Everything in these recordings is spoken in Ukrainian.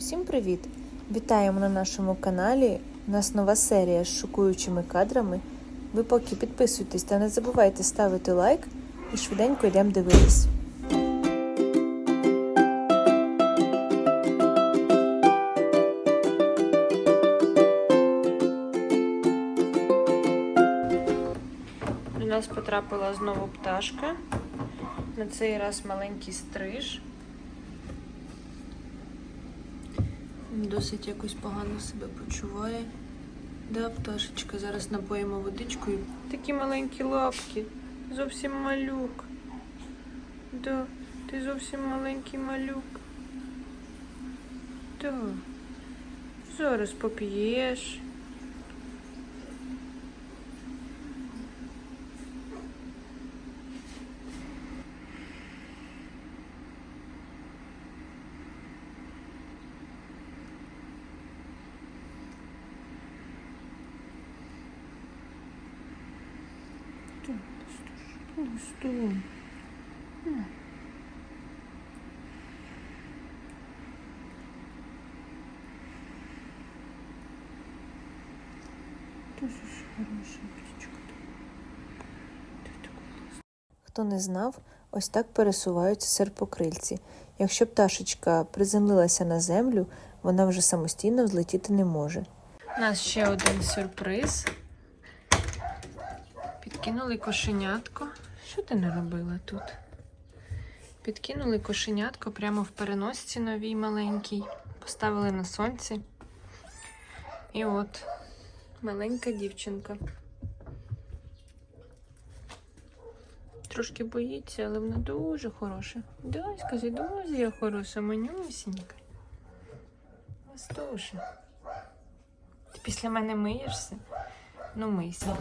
Усім привіт! Вітаємо на нашому каналі. У нас нова серія з шокуючими кадрами. Ви поки підписуйтесь та не забувайте ставити лайк і швиденько йдемо дивитись. До нас потрапила знову пташка. На цей раз маленький стриж. Досить якось погано себе почуває. Да, пташечка, зараз напоїмо водичкою. Такі маленькі лапки. Зовсім малюк. Да, ти зовсім маленький малюк. Да. Зараз поп'єш. Что? Хто не знав, ось так пересуваються серпокрильці. Якщо пташечка приземлилася на землю, вона вже самостійно взлетіти не може. У нас ще один сюрприз. Підкинули кошенятко. Що ти не робила тут? Підкинули кошенятко прямо в переносці новій маленькій. Поставили на сонці. І от маленька дівчинка. Трошки боїться, але вона дуже хороша. Да, скажи, дуже я хороша, манюсінька. Вастуша. Ти після мене миєшся? Ну, мийся.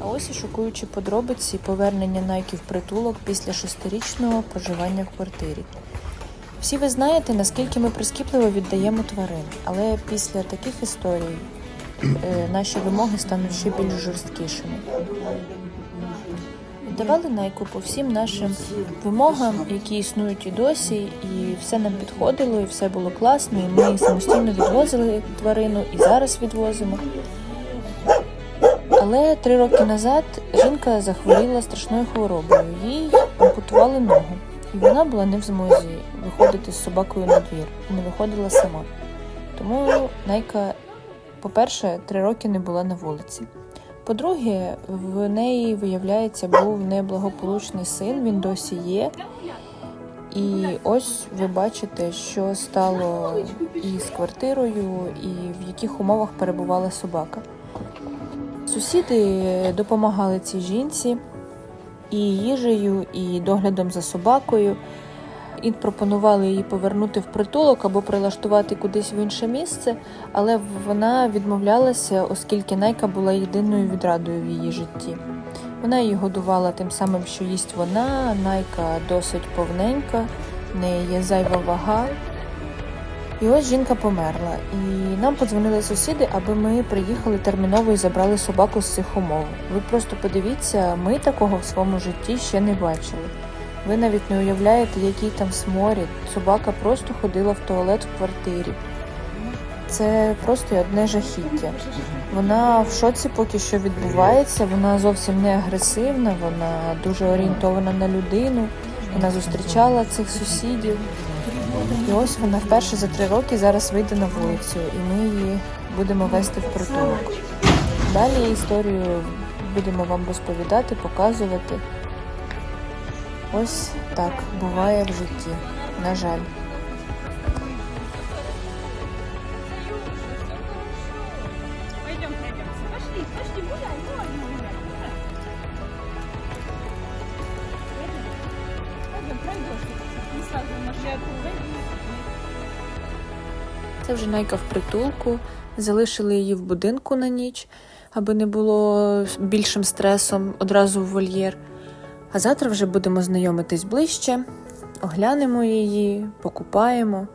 А ось і шокуючі подробиці повернення Найки в притулок після шестирічного проживання в квартирі. Всі ви знаєте, наскільки ми прискіпливо віддаємо тварин, але після таких історій е, наші вимоги стануть ще більш жорсткішими. Віддавали Найку по всім нашим вимогам, які існують і досі, і все нам підходило, і все було класно, і ми самостійно відвозили тварину, і зараз відвозимо. Але три роки назад жінка захворіла страшною хворобою. Їй ампутували ногу, і вона була не в змозі виходити з собакою на двір і не виходила сама. Тому Найка, по-перше, три роки не була на вулиці. По-друге, в неї, виявляється, був неблагополучний син, він досі є. І ось ви бачите, що стало і з квартирою, і в яких умовах перебувала собака. Сусіди допомагали цій жінці і їжею, і доглядом за собакою. І пропонували її повернути в притулок або прилаштувати кудись в інше місце, але вона відмовлялася, оскільки Найка була єдиною відрадою в її житті. Вона її годувала тим самим, що їсть вона. Найка досить повненька, в неї є зайва вага. І ось жінка померла. І нам подзвонили сусіди, аби ми приїхали терміново і забрали собаку з цих умов. Ви просто подивіться, ми такого в своєму житті ще не бачили. Ви навіть не уявляєте, який там сморід. Собака просто ходила в туалет в квартирі. Це просто одне жахіття. Вона в шоці поки що відбувається, вона зовсім не агресивна, вона дуже орієнтована на людину. Вона зустрічала цих сусідів. І ось вона вперше за три роки зараз вийде на вулицю, і ми її будемо вести в притулок. Далі історію будемо вам розповідати, показувати. Ось так буває в житті. На жаль. Пройдешь. Це вже Найка в притулку. Залишили її в будинку на ніч, аби не було більшим стресом одразу в вольєр. А завтра вже будемо знайомитись ближче, оглянемо її, покупаємо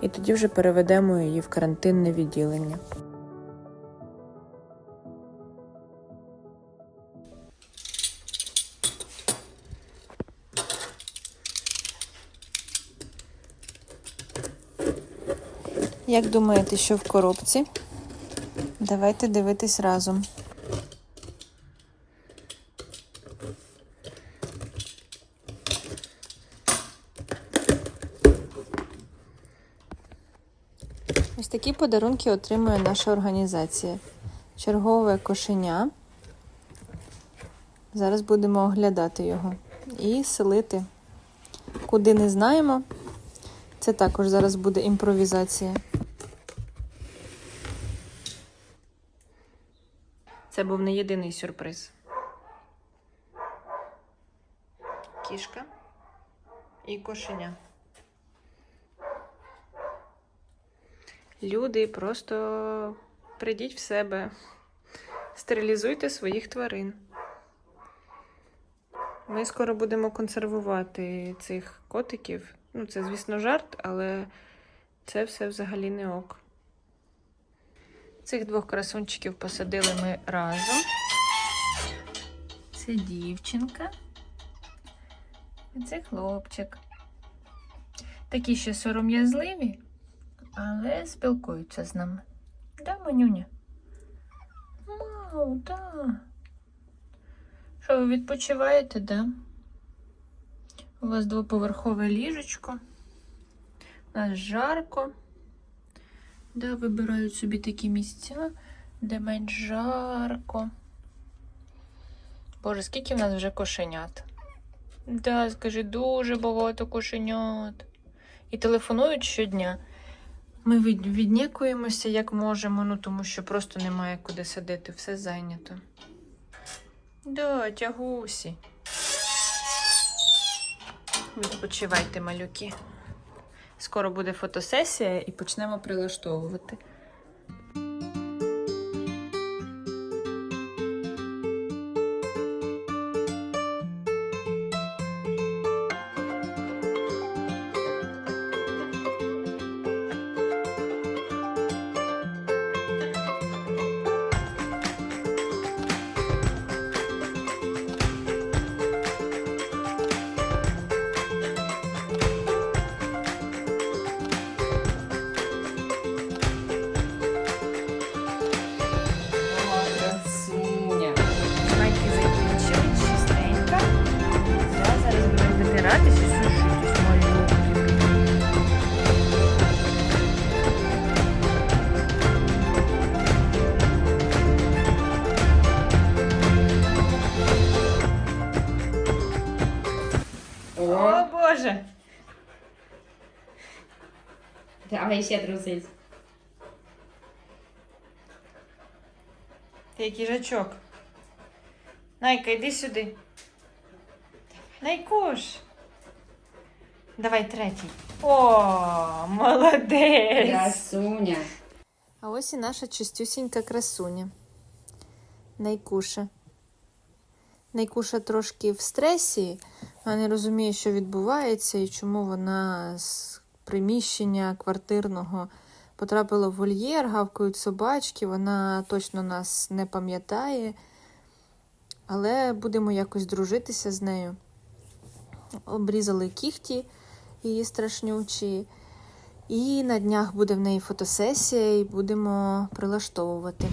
і тоді вже переведемо її в карантинне відділення. Як думаєте, що в коробці? Давайте дивитись разом. Ось такі подарунки отримує наша організація. Чергове кошеня. Зараз будемо оглядати його і селити. Куди не знаємо. Це також зараз буде імпровізація. Це був не єдиний сюрприз. Кішка і кошеня. Люди, просто прийдіть в себе, стерилізуйте своїх тварин. Ми скоро будемо консервувати цих котиків. Ну, це, звісно, жарт, але це все взагалі не ок. Цих двох красунчиків посадили ми разом. Це дівчинка. І це хлопчик. Такі ще сором'язливі, але спілкуються з нами. Да, манюня? Мау, да. Що ви відпочиваєте, да? У вас двоповерхове ліжечко. У нас жарко. Да, вибирають собі такі місця, де менш жарко. Боже, скільки в нас вже кошенят? Да, скажи, дуже багато кошенят. І телефонують щодня. Ми від- віднікуємося як можемо, ну тому що просто немає куди садити, все зайнято. Да, тягусі. Відпочивайте, малюки. Скоро буде фотосесія і почнемо прилаштовувати. Давай ще трусись. Ти який жачок. Найка, йди сюди. Найкуш. Давай третій. О, молодець! Красуня. А ось і наша чистюсінька красуня. Найкуша. Найкуша трошки в стресі, вона не розуміє, що відбувається і чому вона з приміщення квартирного потрапила в вольєр, гавкають собачки, вона точно нас не пам'ятає. Але будемо якось дружитися з нею. Обрізали кіхті її страшнючі. І на днях буде в неї фотосесія, і будемо прилаштовувати.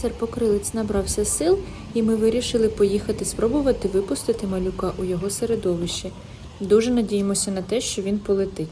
Серпокрилець набрався сил, і ми вирішили поїхати спробувати випустити малюка у його середовище. Дуже надіємося на те, що він полетить.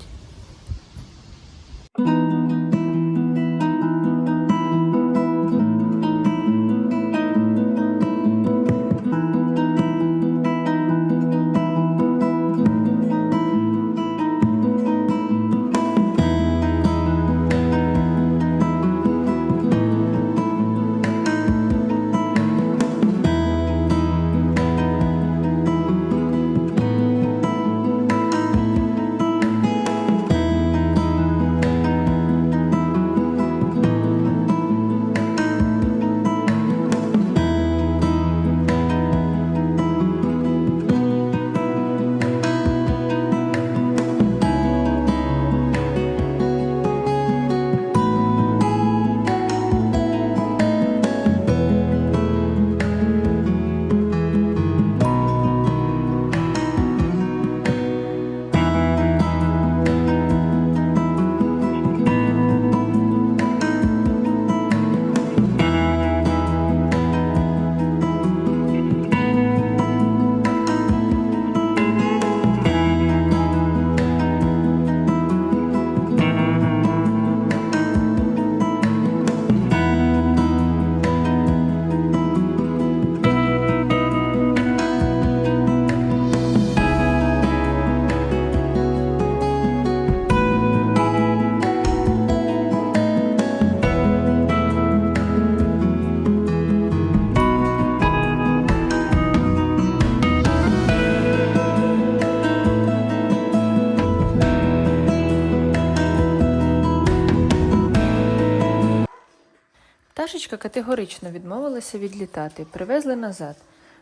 Пташечка категорично відмовилася відлітати, привезли назад.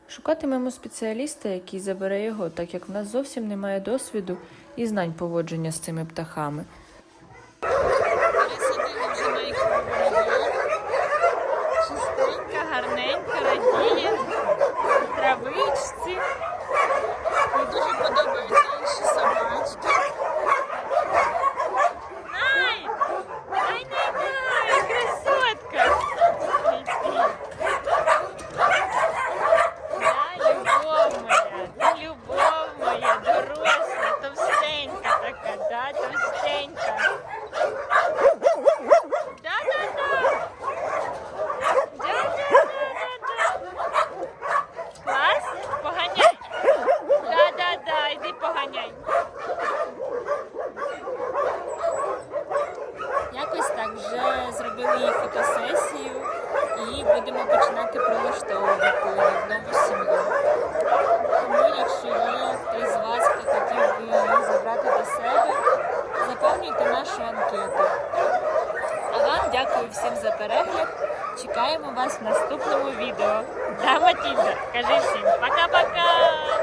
Шукатимемо спеціаліста, який забере його, так як в нас зовсім немає досвіду і знань поводження з цими птахами. Пересадили вже на ікроволодю. Чистенька, гарненька, радіє. в Травичці. Їй дуже подобаються інші собачки. Най! Най, най, най, красотка! Да, любов моя, да, любов моя, доросла, товстенька така, да, товстенька. Да-да-да. Да-да-да-да-да. Клас? Поганяй. Да-да-да, йди поганяй. Якось так вже зробили їй фотосесію і будемо починати прилаштовувати нову сім'ю. Тому, якщо є хтось з вас, хто хотів би її забрати до себе, заповнюйте нашу анкету. А вам дякую всім за перегляд. Чекаємо вас в наступному відео. Да, Матільда, кажи всім пока-пока!